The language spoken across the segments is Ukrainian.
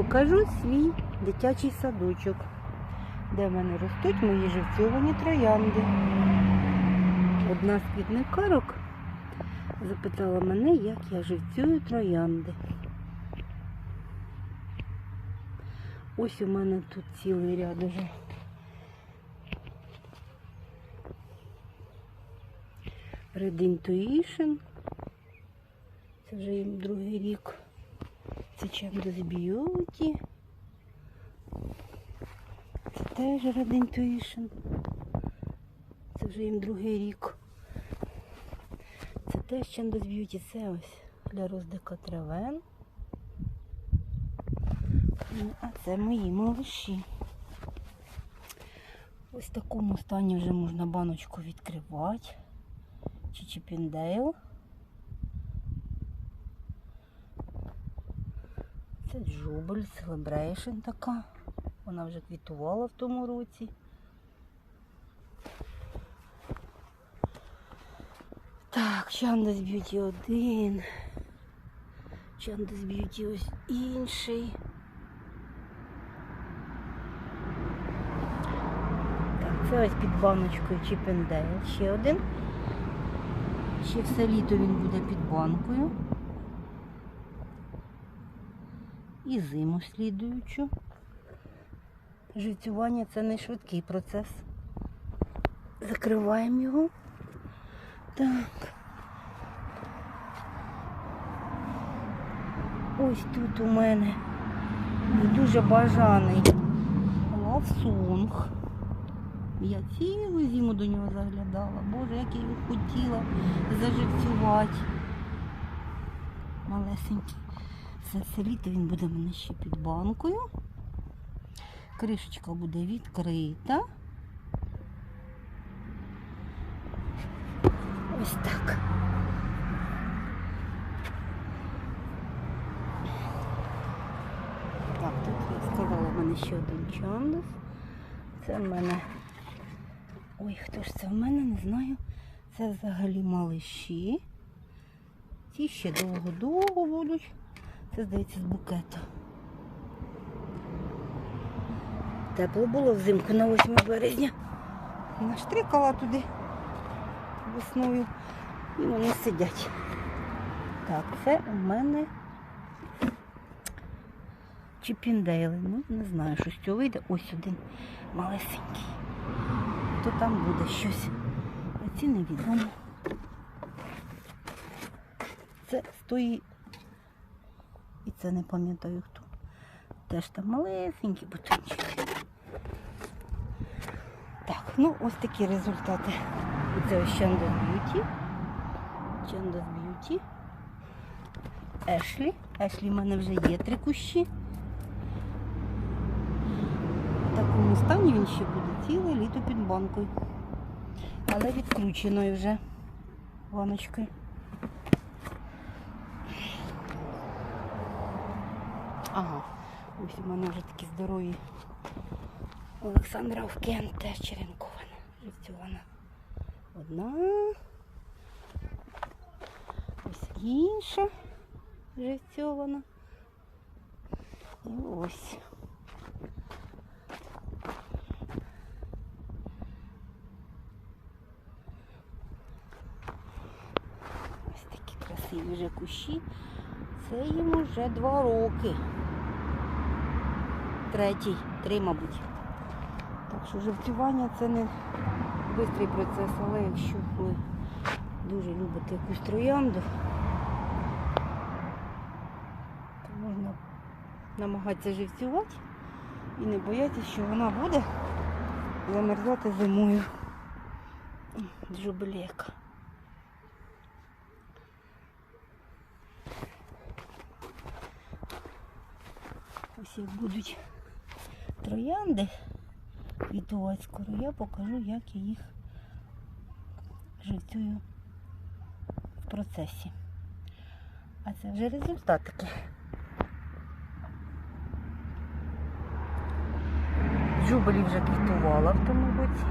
Покажу свій дитячий садочок, де в мене ростуть мої живцьовані троянди. Одна з квітникарок запитала мене, як я живцюю троянди. Ось у мене тут цілий ряд уже. Red Intuition. Це вже їм другий рік. Chandos Beauty. Це теж Red Intuition. Це вже їм другий рік. Це теж Chandos Beauty. Це ось для роздика травен. Ну, А це мої малыші. Ось в такому стані вже можна баночку відкривати. Чи Це Джубль, Celebration така. Вона вже квітувала в тому році. Так, Чандас Б'юті один. Чандас Б'юті ось інший. Так, це ось під баночкою Чіпендейл. Ще один. Ще все літо він буде під банкою. І зиму слідуючу. Живцювання це не швидкий процес. Закриваємо його. Так. Ось тут у мене дуже бажаний лавсунг. Я цілу зиму до нього заглядала. Боже, як я його хотіла заживцювати. Малесенький. Все, все літо він буде в мене ще під банкою. Кришечка буде відкрита. Ось так. Так, тут я сказала, в мене ще один чандус. Це в мене. Ой, хто ж це в мене, не знаю. Це взагалі малиші. Ті ще довго-довго будуть. Це, здається, з букета. Тепло було взимку на 8 березня. Наштрикала туди весною. І вони сидять. Так, це у мене чіпіндейли. Ну, не знаю, що з цього вийде. Ось один малесенький. То там буде щось. А ці невідомо. Це з тої і це не пам'ятаю хто. Теж там малесенькі бутончики. Так, ну ось такі результати. Це Chandos Beauty. Chandos Beauty. Ешлі. Ешлі в мене вже є три кущі. В такому стані він ще буде ціле літо під банкою. Але відкрученою вже баночкою. Ага, ось у мене вже такі здорові. Олександра Овкен теж черенкована, живцьована. Одна. Ось інша живцьована. І ось. Ось такі красиві вже кущі. Це їм уже два роки. Третій, три, мабуть. Так що живцювання це не швидкий процес, але якщо ви дуже любите якусь троянду, то можна намагатися живцювати і не боятися, що вона буде замерзати зимою. Джублека. Ось як будуть троянди квітувати скоро, я покажу, як я їх живцюю в процесі. А це вже результатики. Джубелі вже квітувала в тому році.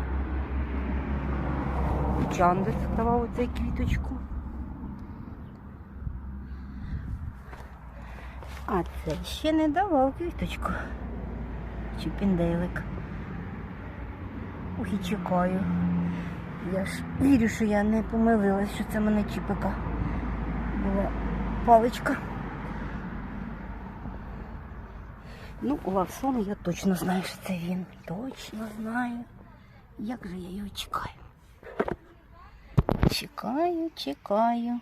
Чандес давав оцей квіточку. А це ще не давав квіточку. Чи пінделик. І чекаю. Я ж вірю, що я не помилилась, що це мене чіпика. Була паличка. Ну, Лавсон я точно знаю, що це він. Точно знаю. Як же я його чекаю? Чекаю, чекаю.